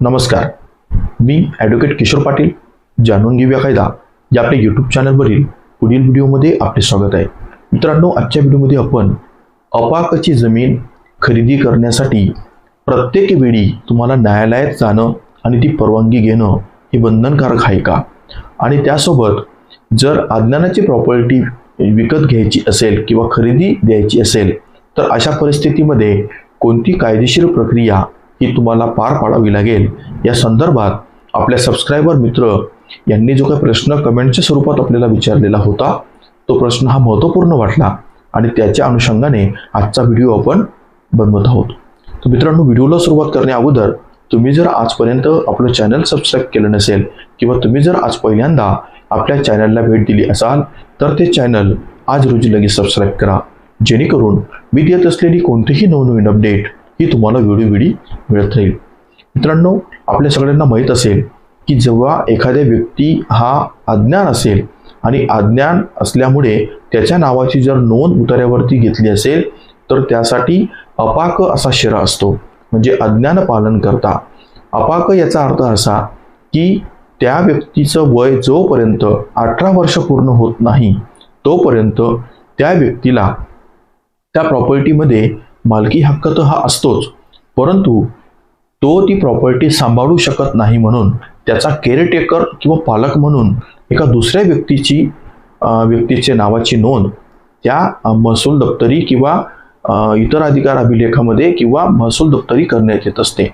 नमस्कार. मी ॲडव्होकेट किशोर पाटील जाणून घेऊया कायदा या आपल्या यूट्यूब चॅनलवरील पुढील व्हिडिओमध्ये आपले स्वागत आहे. मित्रांनो आजच्या व्हिडिओमध्ये आपण अपाकची जमीन खरेदी करण्यासाठी प्रत्येक वेळी तुम्हाला न्यायालयात जाणं आणि ती परवानगी घेणं हे बंधनकारक आहे का? आणि त्यासोबत जर अज्ञानाची प्रॉपर्टी विकत घ्यायची असेल किंवा खरेदी द्यायची असेल तर अशा परिस्थितीमध्ये कोणती कायदेशीर प्रक्रिया ही तुम्हाला पार पाडावी लागेल. या संदर्भात आपल्या सबस्क्रायबर मित्र यांनी जो काही प्रश्न कमेंटच्या स्वरूपात आपल्याला विचारलेला होता तो प्रश्न हा महत्त्वपूर्ण वाटला आणि त्याच्या अनुषंगाने आजचा व्हिडिओ आपण बनवत आहोत. तर मित्रांनो व्हिडिओला सुरुवात करण्या अगोदर तुम्ही जर आजपर्यंत आपलं चॅनल सबस्क्राईब केलं नसेल किंवा तुम्ही जर आज पहिल्यांदा आपल्या चॅनलला भेट दिली असाल तर ते चॅनल आज रोजी लगेच सबस्क्राईब करा. जेणेकरून मी देत असलेली कोणतीही नवनवीन अपडेट ही तुम्हाला वेळोवेळी मिळत राहील. मित्रांनो आपल्या सगळ्यांना माहीत असेल की जेव्हा एखाद्या व्यक्ती हा अज्ञान असेल आणि अज्ञान असल्यामुळे त्याच्या नावाची जर नोंद उतार्यावरती घेतली असेल तर त्यासाठी अपाक असा शिर असतो. म्हणजे अज्ञान पालन करता. अपाक याचा अर्थ असा की त्या व्यक्तीचं वय जोपर्यंत अठरा वर्ष पूर्ण होत नाही तोपर्यंत त्या व्यक्तीला त्या प्रॉपर्टीमध्ये मालकी हक्क तर हा असतोच. परंतु तो ती प्रॉपर्टी सांभाळू शकत नाही म्हणून त्याचा केअरटेकर किंवा पालक म्हणून एका दुसऱ्या व्यक्तीची व्यक्तीच्या नावाची नोंद त्या महसूल दप्तरी किंवा इतर अधिकार अभिलेखामध्ये किंवा महसूल दप्तरी करण्यात येत असते.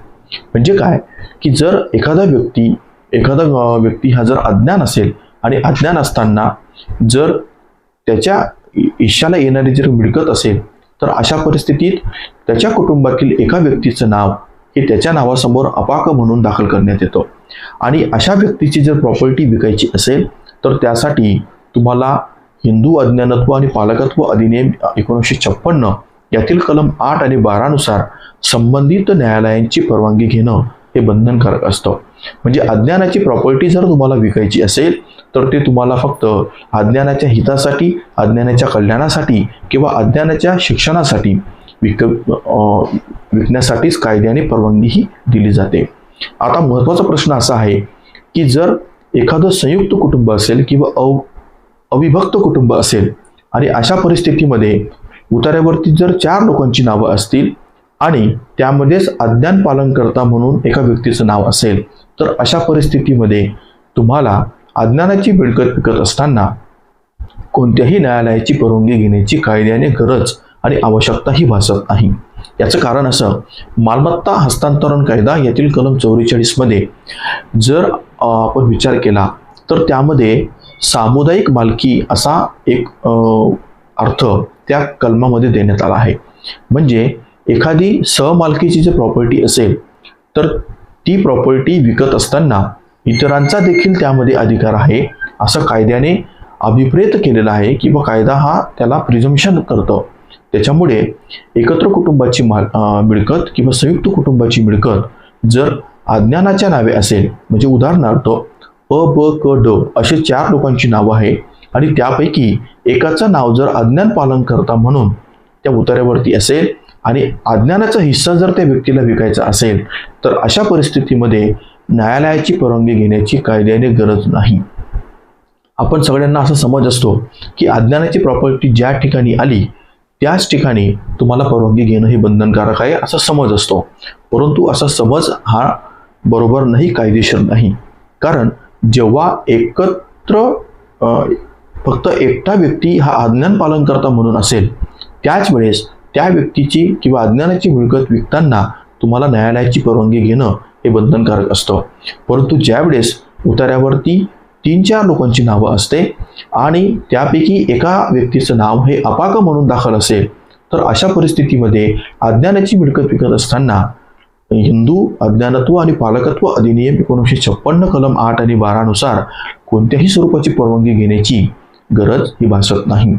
म्हणजे काय? की जर एखादा व्यक्ती एखादा व्यक्ती हा जर अज्ञान असेल आणि अज्ञान असताना जर त्याच्या इ- ईशाला येणारी जर मिळकत असेल तर अशा परिस्थितीत त्याच्या कुटुंबातील एका व्यक्तीचं नाव हे त्याच्या नावासमोर अपाक म्हणून दाखल करण्यात येतं. आणि अशा व्यक्तीची जर प्रॉपर्टी विकायची असेल तर त्यासाठी तुम्हाला हिंदू अज्ञानत्व आणि पालकत्व अधिनियम एकोणीसशे छप्पन्न यातील कलम आठ आणि बारानुसार संबंधित न्यायालयांची परवानगी घेणं हे बंधनकारक असतं. म्हणजे अज्ञानाची प्रॉपर्टी जर तुम्हाला विकायची असेल तर ते तुम्हाला फक्त अज्ञानाच्या हितासाठी अज्ञानाच्या कल्याणासाठी किंवा अज्ञानाच्या शिक्षणासाठी विक विकण्यासाठीच कायद्याने परवानगी ही दिली जाते. आता महत्त्वाचा प्रश्न असा आहे की जर एखादं संयुक्त कुटुंब असेल किंवा अव अविभक्त कुटुंब असेल आणि अशा परिस्थितीमध्ये उतार्यावरती जर चार लोकांची नावं असतील आणि त्यामध्येच अज्ञान पालनकर्ता म्हणून एका व्यक्तीचं नाव असेल तर अशा परिस्थितीमध्ये तुम्हाला अज्ञानाची मिळकत विकत असताना कोणत्याही न्यायालयाची परवानगी घेण्याची कायद्याने गरज आणि आवश्यकताही भासत नाही. याचं कारण असं मालमत्ता हस्तांतरण कायदा यातील कलम चौवेचाळीसमध्ये जर आपण विचार केला तर त्यामध्ये सामुदायिक मालकी असा एक अर्थ त्या कलमामध्ये देण्यात आला आहे. म्हणजे एखादी सहमालकीची जर प्रॉपर्टी असेल तर ती प्रॉपर्टी विकत असताना इतरांचा देखील त्यामध्ये अधिकार आहे. असं कायद्याने अभिप्रेत केलेला आहे किंवा कायदा हा त्याला प्रिझम्शन करतो. त्याच्यामुळे एकत्र कुटुंबाची माल मिळकत किंवा संयुक्त कुटुंबाची मिळकत जर अज्ञानाच्या नावे असेल म्हणजे उदाहरणार्थ अ ब क ड असे चार लोकांची नावं आहे आणि त्यापैकी एकाचं नाव जर अज्ञान पालन करता म्हणून त्या उतार्यावरती असेल आणि अज्ञानाचा हिस्सा जर त्या व्यक्तीला विकायचा असेल तर अशा परिस्थितीमध्ये न्यायालयाची परवानगी घेण्याची कायद्याने गरज नाही. आपण सगळ्यांना असा समज असतो की अज्ञानाची प्रॉपर्टी ज्या ठिकाणी आली त्याच ठिकाणी तुम्हाला परवानगी घेणं हे बंधनकारक आहे असा समज असतो. परंतु असा समज हा बरोबर नाही कायदेशीर नाही. कारण जेव्हा एकत्र फक्त एकटा व्यक्ती हा अज्ञान पालन करता म्हणून असेल त्याच वेळेस त्या व्यक्तीची किंवा अज्ञानाची मिळकत विकताना तुम्हाला न्यायालयाची परवानगी घेणं हे बंधनकारक असतं. परंतु ज्यावेळेस उतार्यावरती तीन चार लोकांची नावं असते आणि त्यापैकी एका व्यक्तीचं नाव हे अपाक म्हणून दाखल असेल तर अशा परिस्थितीमध्ये अज्ञानाची मिळकत विकत असताना हिंदू अज्ञानत्व आणि पालकत्व अधिनियम एकोणीसशे छप्पन्न कलम आठ आणि बारानुसार कोणत्याही स्वरूपाची परवानगी घेण्याची गरज ही भासत नाही.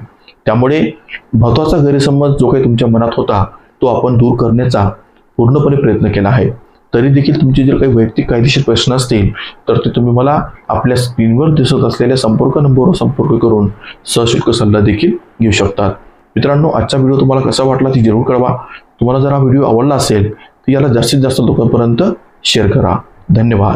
त्यामुळे महत्त्वाचा गैरसमज जो काही तुमच्या मनात होता तो आपण दूर करण्याचा पूर्णपणे प्रयत्न केला आहे. तरी देखील तुमचे जर काही वैयक्तिक कायदेशीर प्रश्न असतील तर ते तुम्ही मला आपल्या स्क्रीनवर दिसत असलेल्या संपर्क नंबरवर संपर्क करून सशुल्क सल्ला देखील घेऊ शकतात. मित्रांनो आजचा व्हिडिओ तुम्हाला कसा वाटला ती जरूर कळवा. तुम्हाला जर हा व्हिडिओ आवडला असेल तर याला जास्तीत जास्त लोकांपर्यंत शेअर करा. धन्यवाद.